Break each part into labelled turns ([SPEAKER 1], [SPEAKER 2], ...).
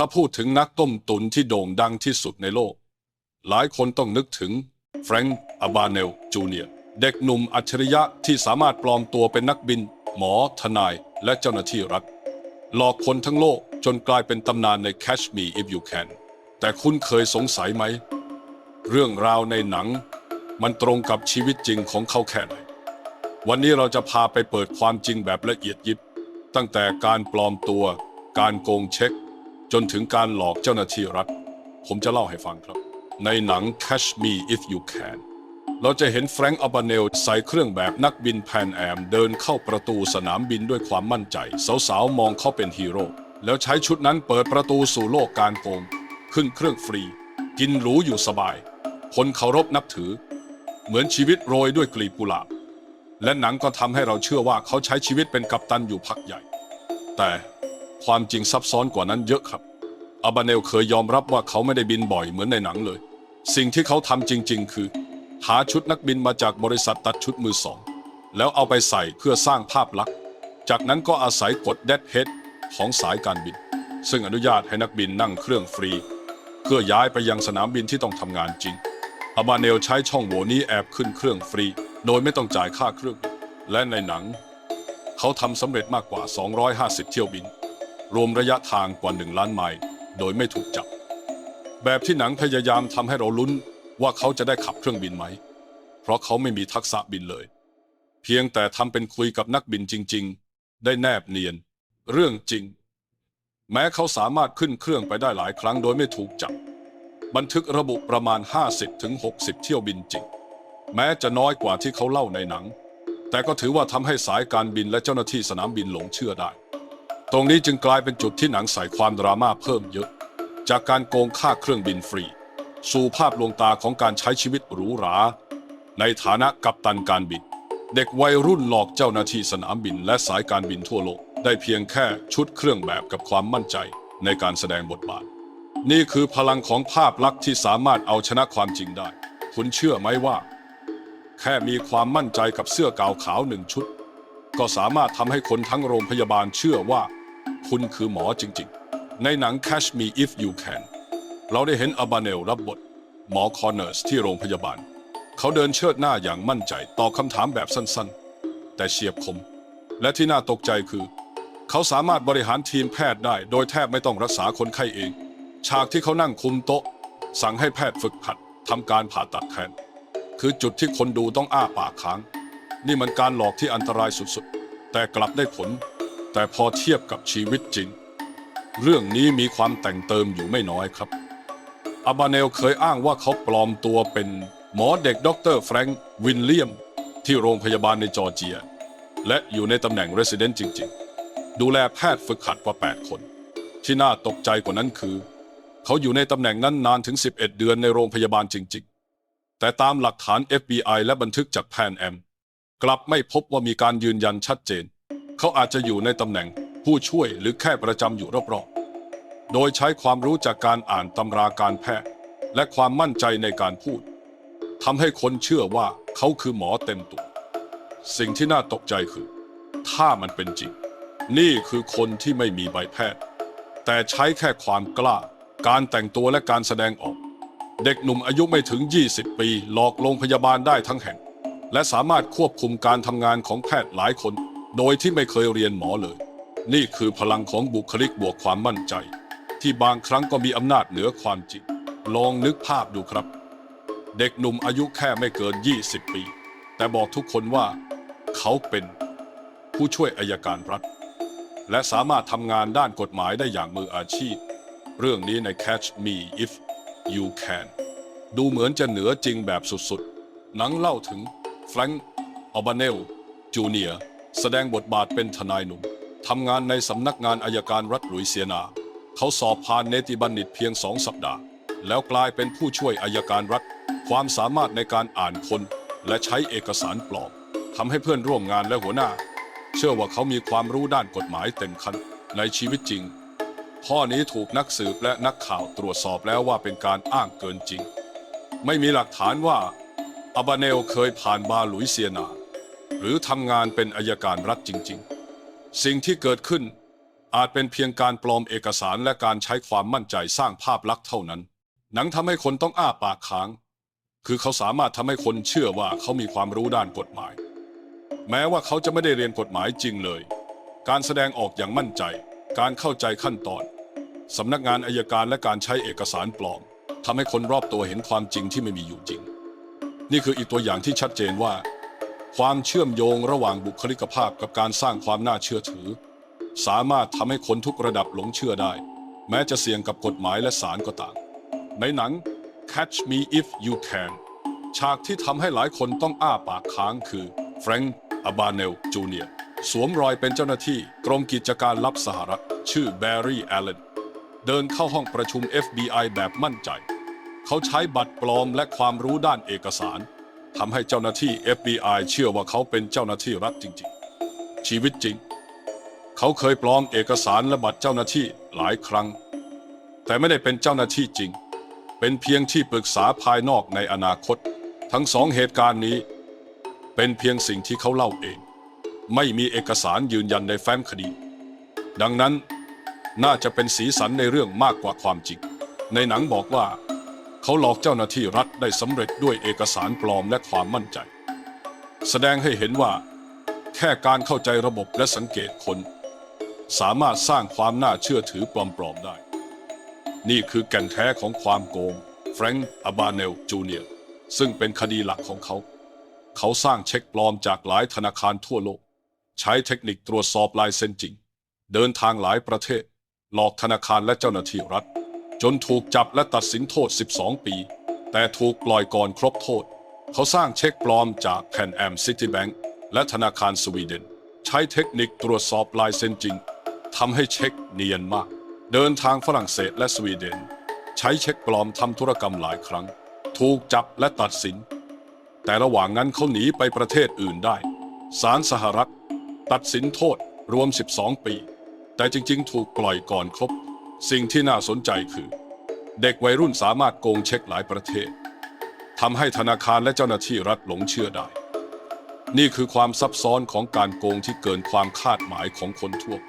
[SPEAKER 1] ถ้าพูดถึงนักต้มตุนที่โด่งดังที่สุดในโลก หลายคนต้องนึกถึงแฟรงค์อาบาเนลจูเนียร์เด็กหนุ่มอัจฉริยะที่สามารถปลอมตัวเป็นนักบิน หมอ ทนาย และเจ้าหน้าที่รัฐ หลอกคนทั้งโลกจนกลายเป็นตำนานใน Catch Me If You Can แต่คุณเคยสงสัยไหม เรื่องราวในหนัง มันตรงกับชีวิตจริงของเขาแค่ไหน วันนี้เราจะพาไปเปิดความจริงแบบละเอียดยิบ ตั้งแต่การปลอมตัว การโกงเช็ค จนถึงการหลอกเจ้าหน้าที่รัฐ ผมจะเล่าให้ฟังครับ ในหนัง Catch Me If You Can เราจะเห็นแฟรงค์อับาเนลใส่เครื่องแบบนักบินแพนแอม เดินเข้าประตูสนามบินด้วยความมั่นใจ สาวๆ มองเขาเป็นฮีโร่แล้วใช้ชุดนั้นเปิดประตูสู่โลกการโกงขึ้นเครื่องฟรี กินหรูอยู่สบาย คนเคารพนับถือ เหมือนชีวิตโรยด้วยกลีบกุหลาบ และหนังก็ทำให้เราเชื่อว่าเขาใช้ชีวิตเป็นกัปตันอยู่พักใหญ่ แต่ความจริงซับซ้อนกว่านั้นเยอะครับ อาบาเนลเคยยอมรับว่าเขาไม่ได้บินบ่อยเหมือนในหนังเลย สิ่งที่เขาทำจริง ๆ คือ หาชุดนักบินมาจากบริษัทตัดชุดมือสอง แล้วเอาไปใส่เพื่อสร้างภาพลักษณ์ จากนั้นก็อาศัยกฎเดดเฮดของสายการบิน ซึ่งอนุญาตให้นักบินนั่งเครื่องฟรี เพื่อย้ายไปยังสนามบินที่ต้องทำงานจริงอาบาเนลใช้ช่องโหว่นี้แอบขึ้นเครื่องฟรี โดยไม่ต้องจ่ายค่าเครื่อง และในหนัง เขาทำสำเร็จมากกว่า 250 เที่ยวบิน รวมระยะทางกว่า 1 ล้านไมล์ โดยไม่ถูกจับ แบบที่หนังพยายามทำให้เราลุ้นว่าเขาจะได้ขับเครื่องบินไหม เพราะเขาไม่มีทักษะบินเลย เพียงแต่ทำเป็นคุยกับนักบินจริง ๆ ได้แนบเนียน เรื่องจริง แม้เขาสามารถขึ้นเครื่องไปได้หลายครั้งโดยไม่ถูกจับ บันทึกระบุประมาณ 50-60 เที่ยวบินจริง แม้จะน้อยกว่าที่เขาเล่าในหนัง แต่ก็ถือว่าทำให้สายการบินและเจ้าหน้าที่สนามบินหลงเชื่อได้ ตรงนี้จึงกลายเป็นจุดที่หนังใส่ความดราม่าเพิ่มเยอะ จากการโกงค่าเครื่องบินฟรี สู่ภาพลวงตาของการใช้ชีวิตหรูหรา ในฐานะกัปตันการบิน เด็กวัยรุ่นหลอกเจ้าหน้าที่สนามบินและสายการบินทั่วโลก ได้เพียงแค่ชุดเครื่องแบบกับความมั่นใจในการแสดงบทบาท นี่คือพลังของภาพลักษณ์ที่สามารถเอาชนะความจริงได้ คุณเชื่อไหมว่า แค่มีความมั่นใจกับเสื้อกาวขาวหนึ่งชุด ก็สามารถทำให้คนทั้งโรงพยาบาลเชื่อว่า คุณคือหมอจริงๆ ในหนัง Catch Me If You Can เราได้เห็นอาบาเนลรับบท หมอคอนเนอร์สที่โรงพยาบาล เขาเดินเชิดหน้าอย่างมั่นใจตอบคำถามแบบสั้นๆ แต่เฉียบคม และที่น่าตกใจคือ เขาสามารถบริหารทีมแพทย์ได้ โดยแทบไม่ต้องรักษาคนไข้เอง ฉากที่เขานั่งคุมโต๊ะ สั่งให้แพทย์ฝึกหัดทำการผ่าตัดแทน คือจุดที่คนดูต้องอ้าปากค้าง นี่มันการหลอกที่อันตรายสุดๆ แต่กลับได้ผล แต่พอเทียบกับชีวิตจริง เรื่องนี้มีความแต่งเติมอยู่ไม่น้อยครับอาบาเนลเคยอ้างว่าเขาปลอมตัวเป็นหมอเด็กด็อกเตอร์แฟรงค์วินเลียม ที่โรงพยาบาลในจอร์เจีย และอยู่ในตำแหน่ง Resident จริง ๆ ดูแลแพทย์ฝึกหัดกว่า 8 คน ที่น่าตกใจกว่านั้นคือ เขาอยู่ในตำแหน่งนั้นนานถึง 11 เดือนในโรงพยาบาลจริง ๆ แต่ตามหลักฐาน FBI และบันทึกจากแพนแอมกลับไม่พบว่ามีการยืนยันชัดเจน เขาอาจจะอยู่ในตำแหน่งผู้ช่วยหรือแค่ประจำอยู่รอบๆ โดยใช้ความรู้จากการอ่านตำราการแพทย์ และความมั่นใจในการพูดทำให้คนเชื่อว่าเขาคือหมอเต็มตัว สิ่งที่น่าตกใจคือ ถ้ามันเป็นจริง นี่คือคนที่ไม่มีใบแพทย์ แต่ใช้แค่ความกล้า การแต่งตัวและการแสดงออก เด็กหนุ่มอายุไม่ถึง 20 ปี หลอกโรงพยาบาลได้ทั้งแห่ง และสามารถควบคุมการทำงานของแพทย์หลายคน โดยที่ไม่เคยเรียนหมอเลย นี่คือพลังของบุคลิกบวกความมั่นใจ ที่บางครั้งก็มีอำนาจเหนือความจริง ลองนึกภาพดูครับ เด็กหนุ่มอายุแค่ไม่เกิน 20 ปี แต่บอกทุกคนว่า เขาเป็นผู้ช่วยอายการรัฐ และสามารถทำงานด้านกฎหมายได้อย่างมืออาชีพ เรื่องนี้ใน Catch Me If You Can ดูเหมือนจะเหนือจริงแบบสุดๆ หนังเล่าถึงแฟรงค์ออบาเนลจูเนียร์ แสดงบทบาทเป็นทนายหนุ่มทำงานในสำนักงานอายการรัฐหลุยเซียนา เขาสอบผ่านเนติบัณฑิตเพียงสองสัปดาห์ แล้วกลายเป็นผู้ช่วยอายการรัฐ ความสามารถในการอ่านคน และใช้เอกสารปลอมทำให้เพื่อนร่วมงานและหัวหน้า เชื่อว่าเขามีความรู้ด้านกฎหมายเต็มคันในชีวิตจริง ข้อนี้ถูกนักสืบและนักข่าวตรวจสอบแล้วว่าเป็นการอ้างเกินจริง ไม่มีหลักฐานว่าอาบาเนลเคยผ่านบาหลุยเซียนา หรือทำงานเป็นอายการรัฐจริง ๆ สิ่งที่เกิดขึ้นอาจเป็นเพียงการปลอมเอกสารและการใช้ความมั่นใจสร้างภาพลักษณ์เท่านั้น หนังทำให้คนต้องอ้าปากค้าง คือเขาสามารถทำให้คนเชื่อว่าเขามีความรู้ด้านกฎหมาย แม้ว่าเขาจะไม่ได้เรียนกฎหมายจริงเลย การแสดงออกอย่างมั่นใจ การเข้าใจขั้นตอนสำนักงานอายการและการใช้เอกสารปลอมทำให้คนรอบตัวเห็นความจริงที่ไม่มีอยู่จริง นี่คืออีกตัวอย่างที่ชัดเจนว่า ความเชื่อมโยงระหว่างบุคลิกภาพกับการสร้างความน่าเชื่อถือ สามารถทำให้คนทุกระดับหลงเชื่อได้ แม้จะเสี่ยงกับกฎหมายและศาลก็ตาม ในหนัง Catch Me If You Can ฉากที่ทำให้หลายคนต้องอ้าปากค้างคือแฟรงค์อาบาเนลจูเนียร์สวมรอยเป็นเจ้าหน้าที่กรมกิจการลับสหรัฐ ชื่อแบร์รี่แอลเลนเดินเข้าห้องประชุม FBI แบบมั่นใจ เขาใช้บัตรปลอมและความรู้ด้านเอกสาร ทำให้เจ้าหน้าที่ FBI เชื่อว่าเขาเป็นเจ้าหน้าที่รัฐจริง ๆ ชีวิตจริง เขาเคยปลอมเอกสารและบัตรเจ้าหน้าที่หลายครั้ง แต่ไม่ได้เป็นเจ้าหน้าที่จริง เป็นเพียงที่ปรึกษาภายนอกในอนาคต ทั้งสองเหตุการณ์นี้ เป็นเพียงสิ่งที่เขาเล่าเอง ไม่มีเอกสารยืนยันในแฟ้มคดี ดังนั้นน่าจะเป็นสีสันในเรื่องมากกว่าความจริง ในหนังบอกว่า เขาหลอกเจ้าหน้าที่รัฐได้สำเร็จด้วยเอกสารปลอมและความมั่นใจ แสดงให้เห็นว่า แค่การเข้าใจระบบและสังเกตคน สามารถสร้างความน่าเชื่อถือปลอมๆได้ นี่คือแก่นแท้ของความโกงแฟรงค์อบาเนลจูเนียร์ซึ่งเป็นคดีหลักของเขา เขาสร้างเช็คปลอมจากหลายธนาคารทั่วโลก ใช้เทคนิคตรวจสอบลายเซ็นจริง เดินทางหลายประเทศ หลอกธนาคารและเจ้าหน้าที่รัฐ จนถูกจับและตัดสินโทษ 12 ปี แต่ถูกปล่อยก่อนครบโทษ เขาสร้างเช็คปลอมจากแผ่นแอมซิตี้แบงก์และธนาคารสวีเดน ใช้เทคนิคตรวจสอบลายเซ็นจริงทำให้เช็คเนียนมาก เดินทางฝรั่งเศสและสวีเดน ใช้เช็คปลอมทำธุรกรรมหลายครั้ง ถูกจับและตัดสิน แต่ระหว่างนั้นเขาหนีไปประเทศอื่นได้ศาลสหรัฐ ตัดสินโทษรวม 12 ปี แต่จริง ๆ ถูกปล่อยก่อนครบ สิ่งที่น่าสนใจคือ เด็กวัยรุ่นสามารถโกงเช็คหลายประเทศทำให้ธนาคารและเจ้าหน้าที่รัฐหลงเชื่อได้ นี่คือความซับซ้อนของการโกงที่เกินความคาดหมายของคนทั่วไป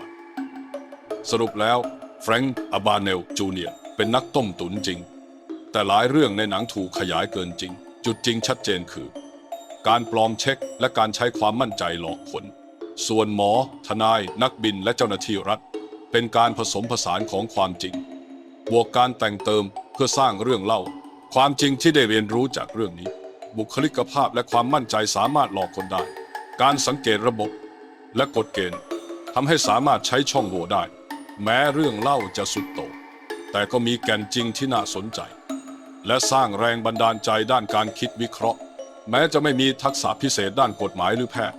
[SPEAKER 1] สรุปแล้วแฟรงค์อบาเนลจูเนียเป็นนักต้มตุ๋นจริง แต่หลายเรื่องในหนังถูกขยายเกินจริง จุดจริงชัดเจนคือ การปลอมเช็คและการใช้ความมั่นใจหลอกคน ส่วนหมอ ทนาย นักบินและเจ้าหน้าที่รัฐ เป็นการผสมผสานของความจริง บวกการแต่งเติมเพื่อสร้างเรื่องเล่า ความจริงที่ได้เรียนรู้จากเรื่องนี้ บุคลิกภาพและความมั่นใจสามารถหลอกคนได้ การสังเกตระบบและกฎเกณฑ์ทำให้สามารถใช้ช่องโหว่ได้ แม้เรื่องเล่าจะสุดโต่งแต่ก็มีแก่นจริงที่น่าสนใจ และสร้างแรงบันดาลใจด้านการคิดวิเคราะห์ แม้จะไม่มีทักษะพิเศษด้านกฎหมายหรือแพทย์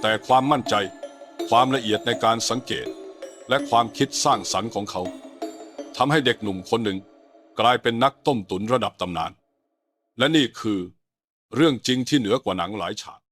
[SPEAKER 1] แต่ความมั่นใจ ความละเอียดในการสังเกต และความคิดสร้างสรรค์ของเขาทำให้เด็กหนุ่มคนหนึ่งกลายเป็นนักต้มตุ๋นระดับตำนาน และนี่คือเรื่องจริงที่เหนือกว่าหนังหลายฉาก